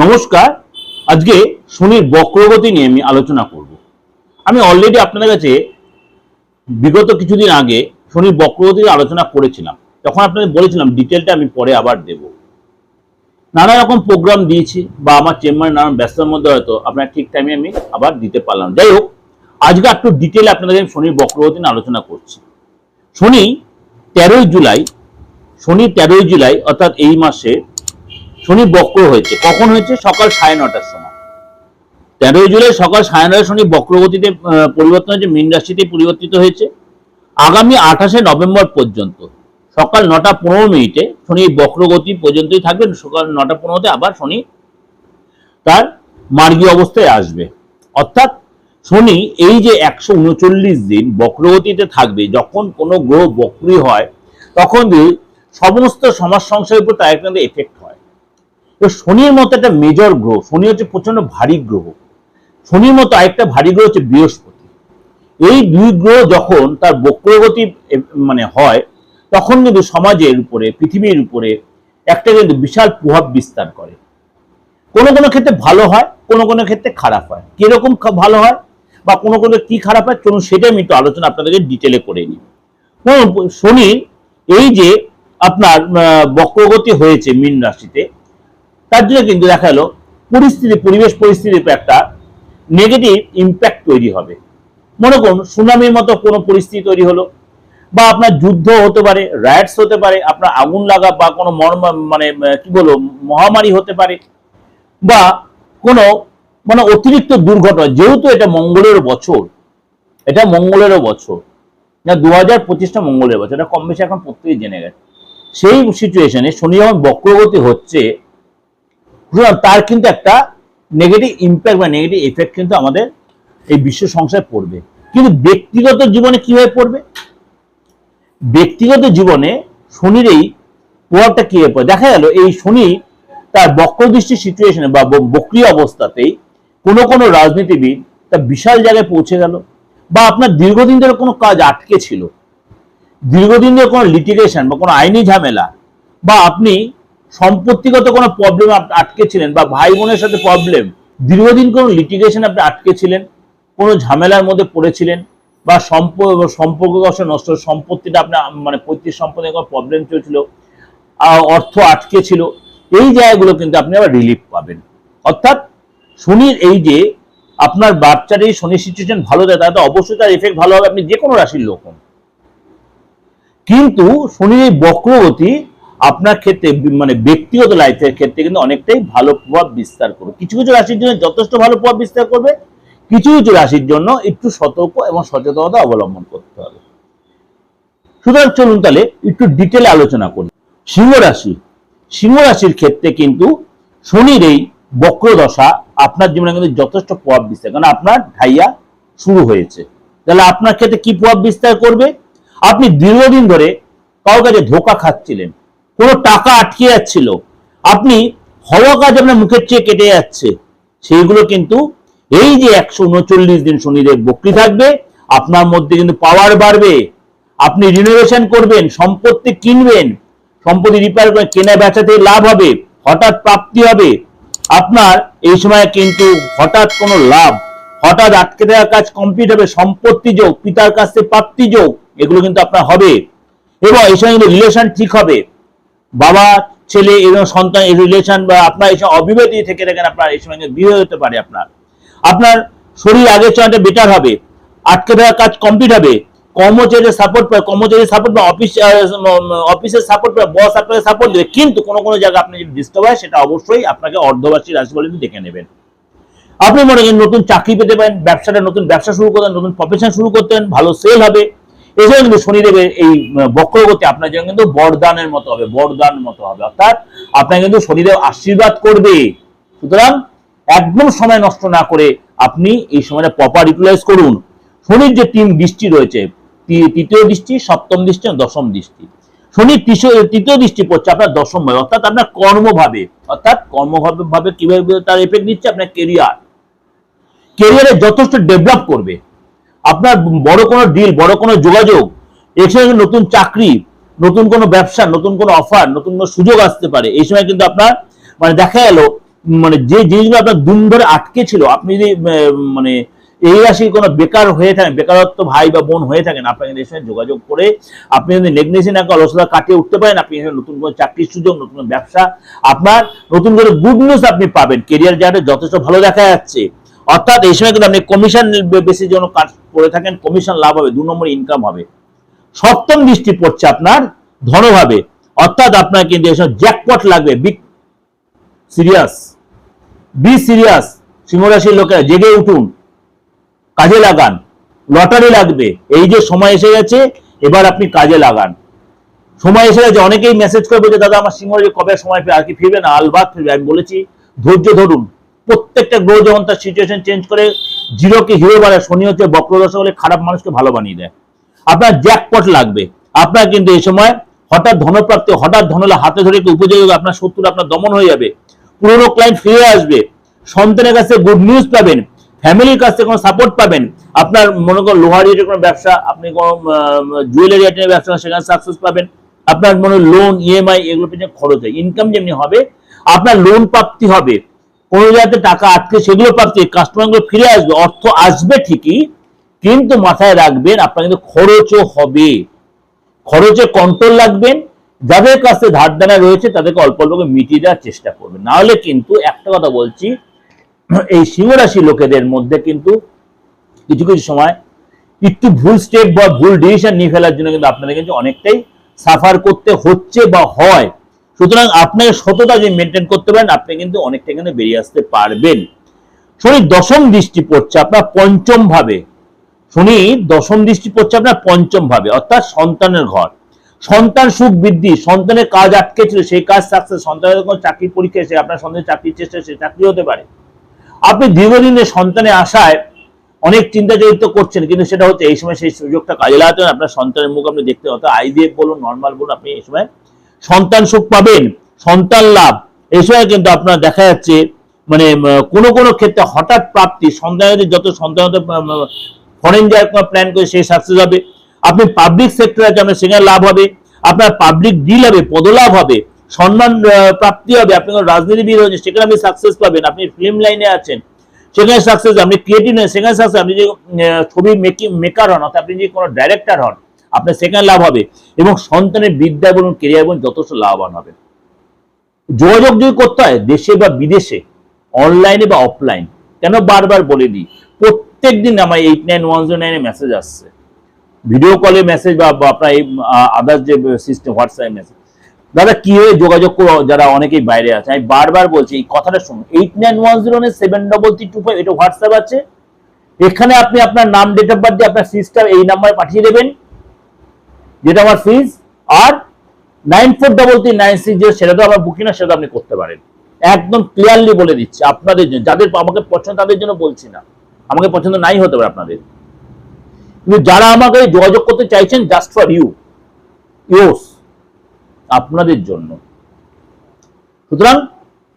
নমস্কার। আজকে শনির বক্রগতি নিয়ে আমি আলোচনা করব। আমি অলরেডি আপনাদের কাছে বিগত কিছুদিন আগে শনির বক্রগতি আলোচনা করেছিলাম। তখন আপনাদের বলেছিলাম ডিটেলটা আমি পরে আবার দেব। নানা রকম প্রোগ্রাম দিয়েছি বা আমার চেম্বারে নানান ব্যস্ততার মধ্যে হয়তো আপনার ঠিক টাইমে আমি আবার দিতে পারলাম। যাই হোক, আজকে একটু ডিটেলে আপনাদের আমি শনির বক্রগতি নিয়ে আলোচনা করছি। শনি তেরোই জুলাই, শনি তেরোই জুলাই, অর্থাৎ এই মাসে শনি বক্র হয়েছে। কখন হয়েছে? সকাল সাড়ে নটার সময়। তেরোই জুলাই সকাল সাড়ে নটায় শনি বক্রগতিতে পরিবর্তন হয়েছে, মীন রাশিতে পরিবর্তিত হয়েছে। আগামী আঠাশে নভেম্বর পর্যন্ত, সকাল নটা পনেরো মিনিটে শনি বক্রগতি পর্যন্তই থাকবেন সকাল নটা পনেরোতে আবার শনি তার মার্গীয় অবস্থায় আসবে। অর্থাৎ শনি এই যে একশো উনচল্লিশ দিন বক্রগতিতে থাকবে, যখন কোনো গ্রহ বক্রী হয়, তখন সমস্ত সমাজ সংসারের উপর তার একটা এফেক্ট তো শনির মতো একটা মেজর গ্রহ, শনি হচ্ছে প্রচণ্ড ভারী গ্রহ। শনির মতো আরেকটা ভারী গ্রহ হচ্ছে বৃহস্পতি। এই দুই গ্রহ যখন তার বক্রগতি মানে হয়, তখন কিন্তু সমাজের উপরে, পৃথিবীর উপরে একটা কিন্তু বিশাল প্রভাব বিস্তার করে। কোনো কোনো ক্ষেত্রে ভালো হয়, কোনো কোনো ক্ষেত্রে খারাপ হয়। কীরকম ভালো হয় বা কোনো কোনো কি খারাপ হয়, চলুন সেটা আমি একটু আলোচনা আপনাদেরকে ডিটেলে করে নিই। শনির এই যে আপনার বক্রগতি হয়েছে মীন রাশিতে তার জন্য কিন্তু দেখা গেল, পরিস্থিতি, পরিবেশ পরিস্থিতির একটা নেগেটিভ ইম্প্যাক্ট তৈরি হবে। মনে করুন, সুনামির মতো কোনো পরিস্থিতি তৈরি হলো, বা আপনার যুদ্ধ হতে পারে রাইটস হতে পারে, আপনার আগুন লাগা বা কোনো মর্ম মানে কি বলব, মহামারী হতে পারে, বা কোনো মানে অতিরিক্ত দুর্ঘটনা, যেহেতু এটা মঙ্গলের বছর, এটা মঙ্গলেরও বছর, না দু হাজার পঁচিশটা মঙ্গলের বছর, এটা কম বেশি এখন প্রত্যেকেই জেনে গেছে। সেই সিচুয়েশনে শনি যখন বক্রগতি হচ্ছে তার কিন্তু একটা নেগেটিভ ইম্প্যাক্ট বা নেগেটিভ এফেক্ট কিন্তু আমাদের এই বিশ্ব সংসারে পড়বে। কিন্তু ব্যক্তিগত জীবনে কীভাবে পড়বে? ব্যক্তিগত জীবনে শনির এই প্রভাবটা কীভাবে পড়ে? দেখা গেল, এই শনি তার বক্রদৃষ্টি সিচুয়েশনে বা বক্রিয় অবস্থাতেই কোনো কোনো রাজনীতিবিদ তা বিশাল জায়গায় পৌঁছে গেল বা আপনার দীর্ঘদিন ধরে কোনো কাজ আটকে ছিল। দীর্ঘদিন ধরে কোনো লিটিগেশন বা কোনো আইনি ঝামেলা বা আপনি সম্পত্তিগত কোনো প্রবলেম আটকে ছিলেন বা ভাই বোনের সাথে প্রবলেম দীর্ঘদিন কোনো লিটিগেশন আপনি আটকে ছিলেন কোনো ঝামেলার মধ্যে পড়েছিলেন, বা সম্প- সম্পর্ক নষ্ট, সম্পত্তিটা আপনার মানে পৈতৃক সম্পত্তির কোনো প্রবলেম চলছিল অর্থ আটকে ছিল এই জায়গাগুলো কিন্তু আপনি আবার রিলিফ পাবেন। অর্থাৎ শনির এই যে আপনার বাচ্চার এই শনির সিচুয়েশন ভালো দেয়, তাহলে অবশ্যই তার এফেক্ট ভালো হবে, আপনি যে কোনো রাশির লোক হন। কিন্তু শনির এই বক্রগতি আপনার ক্ষেত্রে মানে ব্যক্তিগত লাইফের ক্ষেত্রে কিন্তু অনেকটাই ভালো প্রভাব বিস্তার করবে। কিছু কিছু রাশির জন্য যথেষ্ট ভালো প্রভাব বিস্তার করবে, কিছু কিছু রাশির জন্য একটু সতর্ক এবং সচেতনতা অবলম্বন করতে হবে। সুতরাং চলুন তাহলে একটু ডিটেলে আলোচনা করি। সিংহ রাশি, সিংহ রাশির ক্ষেত্রে কিন্তু শনির এই বক্রদশা আপনার জীবনে কিন্তু যথেষ্ট প্রভাব বিস্তার কারণ আপনার ঢাইয়া শুরু হয়েছে। তাহলে আপনার ক্ষেত্রে কি প্রভাব বিস্তার করবে? আপনি দীর্ঘদিন ধরে কারোর কাছে ধোকা খাচ্ছিলেন কোনো টাকা আটকে যাচ্ছিল। আপনি হওয়া কাজ আপনার মুখের চেয়ে কেটে যাচ্ছে। সেইগুলো কিন্তু এই যে একশো উনচল্লিশ দিন শনিদেব বক্রি থাকবে, আপনার মধ্যে কিন্তু পাওয়ার বাড়বে। আপনি রিনোভেশন করবেন, সম্পত্তি কিনবেন, সম্পত্তি রিপেয়ার করে কেনা বেচাতে লাভ হবে, হঠাৎ প্রাপ্তি হবে। আপনার এই সময় কিন্তু হঠাৎ কোনো লাভ, হঠাৎ আটকে দেওয়া কাজ কমপ্লিট হবে, সম্পত্তি যোগ, পিতার কাছ থেকে প্রাপ্তি যোগ, এগুলো কিন্তু আপনার হবে। এবং এই সময় কিন্তু রিলেশন ঠিক হবে। বাবা, ছেলে এবং সন্তান রিলেশন বা আপনার এই সময় অবিবাহিত থেকে থাকেন, আপনার এই সময় বিয়ে হতে পারে আপনার। আপনার শরীর আগের চেয়ে বেটার হবে, আটকে দেওয়া কাজ কমপ্লিট হবে। কর্মচারীর সাপোর্ট পায় কর্মচারী সাপোর্ট পায় অফিস অফিসের সাপোর্ট পায় বস আপনাকে সাপোর্ট দেবে। কিন্তু কোনো কোনো জায়গায় আপনি যদি ডিস্টার্ব হয়, সেটা অবশ্যই আপনাকে অর্ধবার্ষিক রাশি বলে দেখে নেবেন। আপনি মনে করেন নতুন চাকরি পেতে পারেন, ব্যবসাটা নতুন, ব্যবসা শুরু করতেন, নতুন প্রফেশন শুরু করতেন, ভালো সেল হবে। এছাড়া কিন্তু শনিদেবের এই বক্রগতি আপনার জন্য কিন্তু বরদানের মতো হবে, বরদান মতো হবে। অর্থাৎ আপনাকে কিন্তু শনিদেব আশীর্বাদ করবে। সুতরাং একদম সময় নষ্ট না করে আপনি এই সময়টা প্রপার ইউটিলাইজ করুন। শনির যে তিন দৃষ্টি রয়েছে তৃতীয় দৃষ্টি, সপ্তম দৃষ্টি দশম দৃষ্টি। তৃতীয় তৃতীয় দৃষ্টি পড়ছে আপনার দশম ভাবে, অর্থাৎ আপনার কর্মভাবে। অর্থাৎ কর্মভাবে, ভাবে কীভাবে তার এফেক্ট নিচ্ছে? আপনার কেরিয়ার কেরিয়ারে যথেষ্ট ডেভেলপ করবে। আপনার বড় কোনো ডিল বড় কোনো যোগাযোগ, এখানে নতুন চাকরি, নতুন কোনো ব্যবসা, নতুন কোনো অফার নতুন কোনো সুযোগ আসতে পারে। এই সময় কিন্তু আপনার মানে দেখা গেল মানে যে জিনিসগুলো আপনার দুম ধরে আটকে ছিল, আপনি যদি মানে এই রাশি কোনো বেকার হয়ে থাকেন, বেকারত্ব ভাই বা বোন হয়ে থাকেন আপনাকে এদের সঙ্গে যোগাযোগ করে আপনি যদি নেগনেসি না অলসতা কাটিয়ে উঠতে পারেন, আপনি নতুন কোনো চাকরির সুযোগ, নতুন ব্যবসা, আপনার নতুন করে গুড নিউজ আপনি পাবেন। কেরিয়ার যাতে যথেষ্ট ভালো দেখা যাচ্ছে। অর্থাৎ এই সময় কিন্তু আপনি কমিশন বেশি যেন কাজ করে থাকেন কমিশন লাভ হবে, দু নম্বর ইনকাম হবে। সপ্তম দৃষ্টি পড়ছে আপনার ধনভাবে। অর্থাৎ আপনার কিন্তু এই সময় জ্যাকপট লাগবে বিগ সিরিয়াস বি সিরিয়াস সিংহরাশির লোকেরা জেগে উঠুন, কাজে লাগান, লটারি লাগবে, এই যে সময় এসে গেছে, এবার আপনি কাজে লাগান। সময় এসে গেছে, অনেকেই মেসেজ করবে যে, দাদা, আমার সিংহরাশি কবে সময় পেয়ে আর কি ফিরবে না আলবাদ ফিরবে, আমি বলেছি, ধৈর্য ধরুন। প্রত্যেকটা গ্রহ যখন তার সিচুয়েশন চেঞ্জ করে জিরোকে হিরো বাড়ায় শনি হচ্ছে বক্রদশা বলে খারাপ মানুষকে ভালো বানিয়ে দেয়। আপনার জ্যাকপট লাগবে। আপনার কিন্তু এই সময় হঠাৎ ধনপ্রাপ্তি হঠাৎ ধনলা হাতে ধরে একটু উপযোগী হবে, আপনার শত্রু আপনার দমন হয়ে যাবে। পুরোনো ক্লায়েন্ট ফিরে আসবে। সন্তানের কাছে গুড নিউজ পাবেন। ফ্যামিলির কাছ থেকে কোনো সাপোর্ট পাবেন। আপনার মনে করুন লোহার রিলেটেড কোনো ব্যবসা আপনি কোনো জুয়েলারি আইটেমের ব্যবসা সেখানে সাকসেস পাবেন। আপনার মনে লোন ইএমআই এগুলো পেছনে খরচ হয়। ইনকাম যেমনি হবে আপনার লোন প্রাপ্তি হবে। কোনো জায়গাতে টাকা আটকে সেগুলো পাচ্ছে কাস্টমারগুলো ফিরে আসবে, অর্থ আসবে ঠিকই, কিন্তু মাথায় রাখবেন আপনার কিন্তু খরচও হবে। খরচে কন্ট্রোল রাখবেন যাদের কাছে ধার দেনা রয়েছে তাদেরকে অল্প অল্প মিটিয়ে দেওয়ার চেষ্টা করবেন। নাহলে কিন্তু একটা কথা বলছি, এই সিংহরাশি লোকেদের মধ্যে কিন্তু কিছু কিছু সময় একটু ভুল স্টেপ বা ভুল ডিসিশন নিয়ে ফেলার জন্য কিন্তু আপনাদের কিন্তু অনেকটাই সাফার করতে হচ্ছে বা হয়। সুতরাং আপনাকে সততা যে মেনটেন করতে পারেন, আপনি কিন্তু অনেকটা এখানে বেরিয়ে আসতে পারবেন। শনি দশম দৃষ্টি পড়ছে আপনার পঞ্চম ভাবে। শনি দশম দৃষ্টি পড়ছে আপনার পঞ্চম ভাবে, অর্থাৎ সন্তানের ঘর। সন্তান সুখ বৃদ্ধি, সন্তানের কাজ আটকে ছিল, সেই কাজ সাকসেস সন্তানের কোনো চাকরির পরীক্ষা এসে আপনার সন্তানের চাকরির চেষ্টা সে চাকরি হতে পারে। আপনি দীর্ঘদিনের সন্তানের আশায় অনেক চিন্তা জড়িত করছেন, কিন্তু সেটা হচ্ছে এই সময় সেই সুযোগটা কাজে লাগাতে। আপনার সন্তানের মুখ আপনি দেখতে হতো আইডিএফ বলুন নর্মাল বলুন, আপনি এই সময় সন্তান সুখ পাবেন, সন্তান লাভ। সময় কিন্তু আপনার দেখা যাচ্ছে মানে কোনো কোনো ক্ষেত্রে হঠাৎ প্রাপ্তি সন্তানের যত সন্তান ফরেন যাওয়ার প্ল্যান করে সেই সাকসেস হবে। আপনি পাবলিক সেক্টরে আছে আপনার সেখানে লাভ হবে। আপনার পাবলিক ডিল হবে, পদলাভ হবে, সম্মান প্রাপ্তি হবে। আপনি কোনো রাজনীতিবিদ হয়েছে সেখানে আপনি সাকসেস পাবেন। আপনি ফিল্ম লাইনে আছেন, সেখানে সাকসেস আপনি ক্রিয়েটিভ সেখানে সাকসেস আপনি যে ছবি মেকিং মেকার হন, অর্থাৎ আপনি যে কোনো ডাইরেক্টর হন আপনার সেখানে লাভ হবে। এবং সন্তানের বিদ্যা বলুন কেরিয়ার বলুন যথেষ্ট লাভবান হবে। যোগাযোগ যদি করতে হয় দেশে বা বিদেশে অনলাইনে বা অফলাইন কেন বারবার বলে দিই প্রত্যেক দিন আমার এইট নাইন ওয়ান জিরো নাইনে মেসেজ আসছে ভিডিও কলে মেসেজ বা আপনার এই আদার্স যে সিস্টেম হোয়াটসঅ্যাপ মেসেজ দাদা কীভাবে যোগাযোগ করো? যারা অনেকেই বাইরে আছে, আমি বারবার বলছি, এই কথাটা শুনুন। Eight nine one zero nine seven double three two five এটা হোয়াটসঅ্যাপ আছে। এখানে আপনি আপনার নাম ডেট অফ বার্থ দিয়ে আপনার সিস্টার এই নাম্বারে পাঠিয়ে দেবেন। যেটা আমার ফিজ আর nine four double three nine six zero সেটা তো আমার বুকিং না, সেটা আপনি করতে পারেন। একদম ক্লিয়ারলি বলে দিচ্ছি, আপনাদের জন্য, যাদের আমাকে পছন্দ, তাদের জন্য বলছি না। আমাকে পছন্দ নাই হতে পারে আপনাদের। কিন্তু যারা আমাকে যোগাযোগ করতে চাইছেন জাস্ট ফর ইউ ইউস আপনাদের জন্য। সুতরাং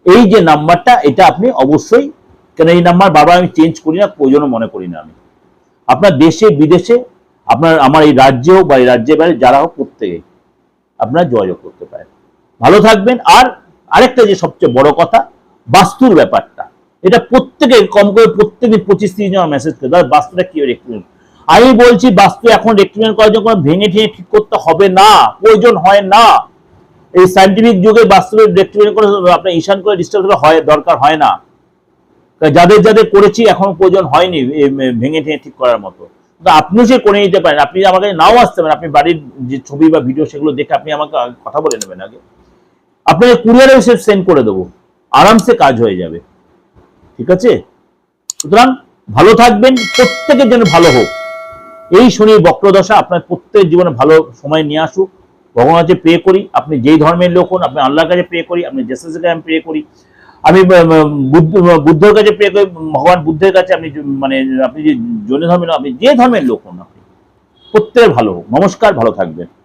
এই যে নাম্বারটা, এটা আপনি অবশ্যই, কেন এই নাম্বার বারবার আমি চেঞ্জ করি না, প্রয়োজনও মনে করি না আমি। আপনার দেশে, বিদেশে আপনার, আমার এই রাজ্যে হোক বা এই রাজ্যের বাইরে যারা হোক প্রত্যেকে আপনারা যোগাযোগ করতে পারেন। ভালো থাকবেন। আর আরেকটা যে সবচেয়ে বড় কথা, বাস্তুর ব্যাপারটা। এটা প্রত্যেকে কম করে প্রত্যেকদিন পঁচিশ তিরিশ জন মেসেজ করে, দাদা, বাস্তুটা কি রেক্টিমেন্ট আমি বলছি, বাস্তু এখন রেক্টিমেন্ট করার জন্য ভেঙে ঠেঙে ঠিক করতে হবে না, প্রয়োজন হয় না। এই সাইন্টিফিক যুগে বাস্তবে রেক্টিমেন্ট করে আপনার ঈশান করে ডিস্টার্ব হয়, দরকার হয় না। যাদের যাদের করেছি, এখন প্রয়োজন হয়নি ভেঙে ঠেঙে ঠিক করার মতো। আপনিও সে করে নিতে পারেন, আপনি আমাকে নাও আসতে পারেন, আপনি বাড়ির যে ছবি বা ভিডিও সেগুলো দেখে আপনি আমাকে কথা বলে নেবেন আগে। আপনাকে কুরিয়ারে এসে সেন্ড করে দেবো, আরামসে কাজ হয়ে যাবে। ঠিক আছে? সুতরাং ভালো থাকবেন, প্রত্যেকের জন্য ভালো হোক। এই শনির বক্রদশা আপনার প্রত্যেক জীবনে ভালো সময় নিয়ে আসুক। ভগবানের কাছে প্রে করি, আপনি যেই ধর্মের লোক হন, আপনি আল্লাহর কাছে প্রে করি, আপনি জেসাসের কাছে প্রে করি। আমি বুদ্ধর কাছে প্রে করি, ভগবান বুদ্ধের কাছে আপনি মানে আপনি যে, জৈন ধর্মের আপনি যে ধর্মের লোক হন আপনি, প্রত্যেকের ভালো নমস্কার, ভালো থাকবেন।